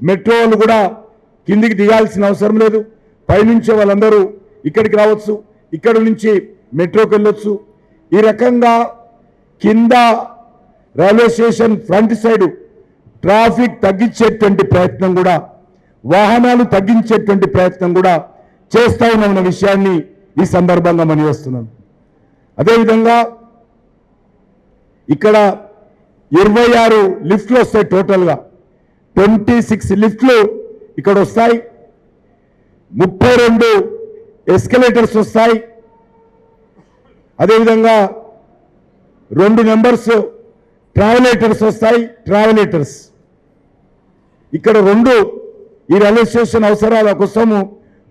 Metro వాళ్ళు కూడా కిందికి దిగాల్సిన అవసరం లేదు. పైనుంచే వాళ్ళందరూ ఇక్కడికి రావచ్చు ఇక్కడ నుంచి మెట్రోకి వెళ్ళొచ్చు. ఈ రకంగా కింద railway station front side traffic తగ్గించేటువంటి ప్రయత్నం కూడా వాహనాలు తగ్గించేటువంటి ప్రయత్నం కూడా చేస్తా ఉన్నామన్న విషయాన్ని ఈ సందర్భంగా మనవేస్తున్నాను అదేవిధంగా ఇక్కడ ఇరవై ఆరు లిఫ్ట్లు వస్తాయి టోటల్గా. ట్వంటీ సిక్స్ లిఫ్ట్లు ఇక్కడ వస్తాయి ముప్పై రెండు ఎస్కలేటర్స్ వస్తాయి అదేవిధంగా రెండు నెంబర్స్ ట్రావెలేటర్స్ వస్తాయి ట్రావెలేటర్స్. ఇక్కడ రెండు ఈ రైల్వే స్టేషన్ అవసరాల కోసము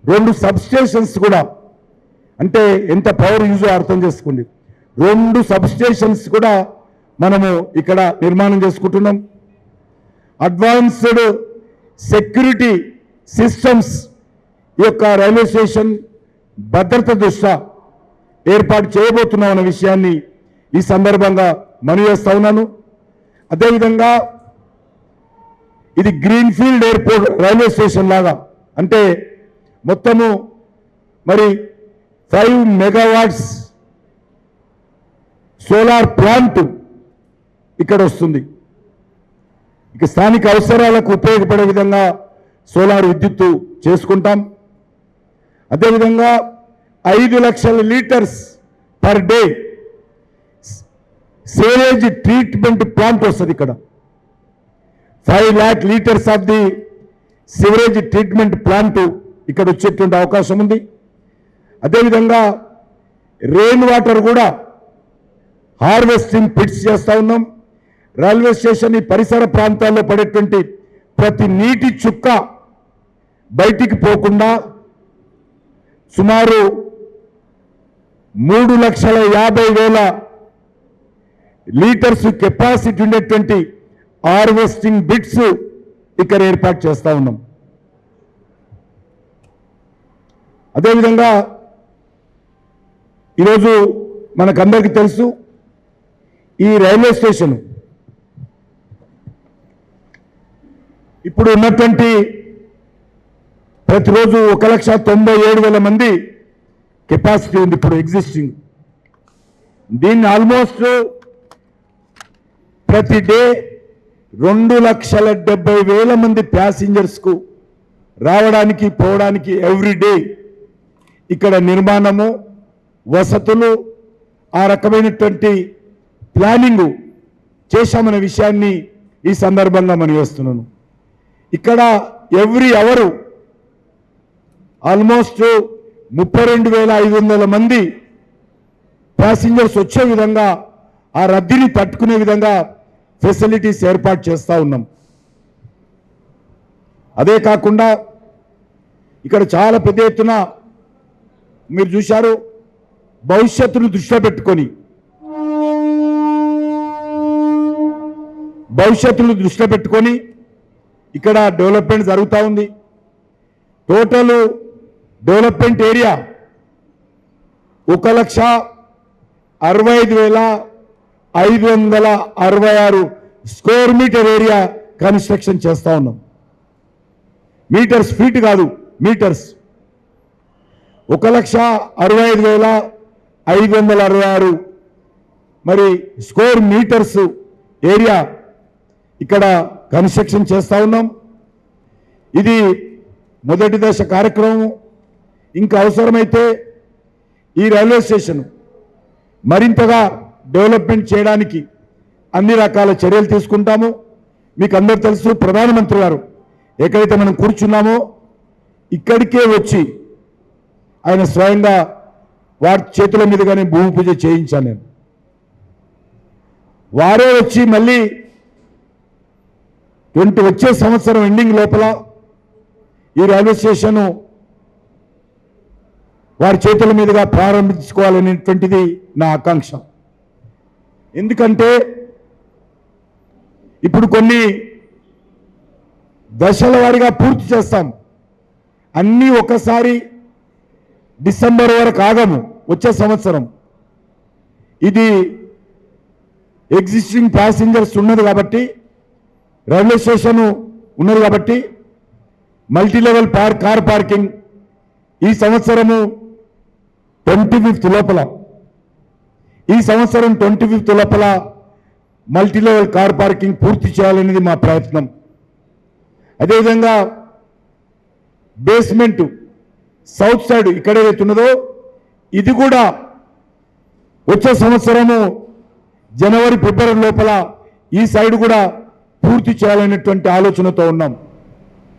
రెండు సబ్ స్టేషన్స్ కూడా. అంటే ఎంత పవర్ యూజ్ అర్థం చేసుకోండి. రెండు సబ్ స్టేషన్స్ కూడా మనము ఇక్కడ నిర్మాణం చేసుకుంటున్నాం. అడ్వాన్స్డ్ సెక్యూరిటీ సిస్టమ్స్ ఈ యొక్క రైల్వే స్టేషన్ భద్రత దృష్ట్యా ఏర్పాటు చేయబోతున్నాం అన్న విషయాన్ని ఈ సందర్భంగా మనవి చేస్తా ఉన్నాను. అదేవిధంగా ఇది గ్రీన్ఫీల్డ్ ఎయిర్పోర్ట్ రైల్వే స్టేషన్ లాగా అంటే మొత్తము మరి ఫైవ్ మెగావాట్స్ సోలార్ ప్లాంట్ ఇక్కడ వస్తుంది. ఇక స్థానిక అవసరాలకు ఉపయోగపడే విధంగా సోలార్ విద్యుత్తు చేసుకుంటాం. అదేవిధంగా ఐదు లక్షల litres per day sewage treatment plant వస్తుంది ఇక్కడ. Five lakh litres of the sewerage treatment plant ఇక్కడ వచ్చేటువంటి అవకాశం ఉంది. అదేవిధంగా రెయిన్ వాటర్ కూడా హార్వెస్టింగ్ పిట్స్ చేస్తూ ఉన్నాం. రైల్వే స్టేషన్ ఈ పరిసర ప్రాంతాల్లో పడేటువంటి ప్రతి నీటి చుక్క బయటికి పోకుండా సుమారు మూడు లక్షల యాభై వేల లీటర్స్ కెపాసిటీ ఉండేటువంటి హార్వెస్టింగ్ బిట్స్ ఇక్కడ ఏర్పాటు చేస్తూ ఉన్నాం. అదేవిధంగా ఈరోజు మనకందరికీ తెలుసు ఈ రైల్వే స్టేషన్ ఇప్పుడు ఉన్నటువంటి ప్రతిరోజు ఒక లక్ష తొంభై ఏడు వేల మంది కెపాసిటీ ఉంది ఇప్పుడు ఎగ్జిస్టింగ్ దీన్ని ఆల్మోస్ట్ ప్రతి డే రెండు లక్షల డెబ్బై వేల మంది ప్యాసింజర్స్కు రావడానికి పోవడానికి ఎవ్రీ డే ఇక్కడ నిర్మాణము వసతులు ఆ రకమైనటువంటి ప్లానింగ్ చేశామనే విషయాన్ని ఈ సందర్భంగా మనం వేస్తున్నాను ఇక్కడ ఎవ్రీ అవరు ఆల్మోస్ట్ ముప్పై రెండు వేల ఐదు వందల మంది ప్యాసింజర్స్ వచ్చే విధంగా ఆ రద్దీని తట్టుకునే విధంగా ఫెసిలిటీస్ ఏర్పాటు చేస్తూ ఉన్నాం. అదే కాకుండా ఇక్కడ చాలా పెద్ద ఎత్తున మీరు చూశారు భవిష్యత్తును దృష్టిలో పెట్టుకొని భవిష్యత్తును దృష్టిలో పెట్టుకొని ఇక్కడ డెవలప్మెంట్ జరుగుతూ ఉంది. టోటల్ డెవలప్మెంట్ ఏరియా ఒక లక్ష అరవై ఐదు వేల ఐదు వందల అరవై ఆరు స్క్వేర్ మీటర్ ఏరియా కన్స్ట్రక్షన్ చేస్తూ ఉన్నాం. మీటర్స్ ఫీట్ కాదు మీటర్స్. ఒక లక్ష అరవై ఐదు వేల ఐదు వందల అరవై ఆరు మరి స్క్వేర్ మీటర్స్ ఏరియా ఇక్కడ కన్స్ట్రక్షన్ చేస్తూ ఉన్నాం. ఇది మొదటి దశ కార్యక్రమం. ఇంకా అవసరమైతే ఈ రైల్వే స్టేషన్ మరింతగా డెవలప్మెంట్ చేయడానికి అన్ని రకాల చర్యలు తీసుకుంటాము. మీకు అందరు తెలుసు ప్రధానమంత్రి గారు ఎక్కడైతే మనం కూర్చున్నామో ఇక్కడికే వచ్చి ఆయన స్వయంగా వారి చేతుల మీదుగానే భూమి పూజ చేయించాను నేను. వారే వచ్చి మళ్ళీ ట్వంటీ వచ్చే సంవత్సరం ఎండింగ్ లోపల ఈ రైల్వే స్టేషన్ వారి చేతుల మీదుగా ప్రారంభించుకోవాలనేటువంటిది నా ఆకాంక్ష. ఎందుకంటే ఇప్పుడు కొన్ని దశల వారిగా పూర్తి చేస్తాం. అన్నీ ఒకసారి డిసెంబర్ వరకు ఆగము వచ్చే సంవత్సరం. ఇది ఎగ్జిస్టింగ్ ప్యాసింజర్స్ ఉన్నది కాబట్టి రైల్వే స్టేషన్ ఉన్నది కాబట్టి మల్టీ లెవెల్ పార్ కార్ పార్కింగ్ ఈ సంవత్సరము ట్వంటీ ఫిఫ్త్ లోపల. ఈ సంవత్సరం ట్వంటీ ఫిఫ్త్ లోపల మల్టీ లెవెల్ కార్ పార్కింగ్ పూర్తి చేయాలనేది మా ప్రయత్నం. అదేవిధంగా బేస్మెంట్ సౌత్ సైడ్ ఇక్కడ ఏదైతే ఉన్నదో ఇది కూడా వచ్చే సంవత్సరము జనవరి ఫిబ్రవరి లోపల ఈ సైడ్ కూడా పూర్తి చేయాలనేటువంటి ఆలోచనతో ఉన్నాం.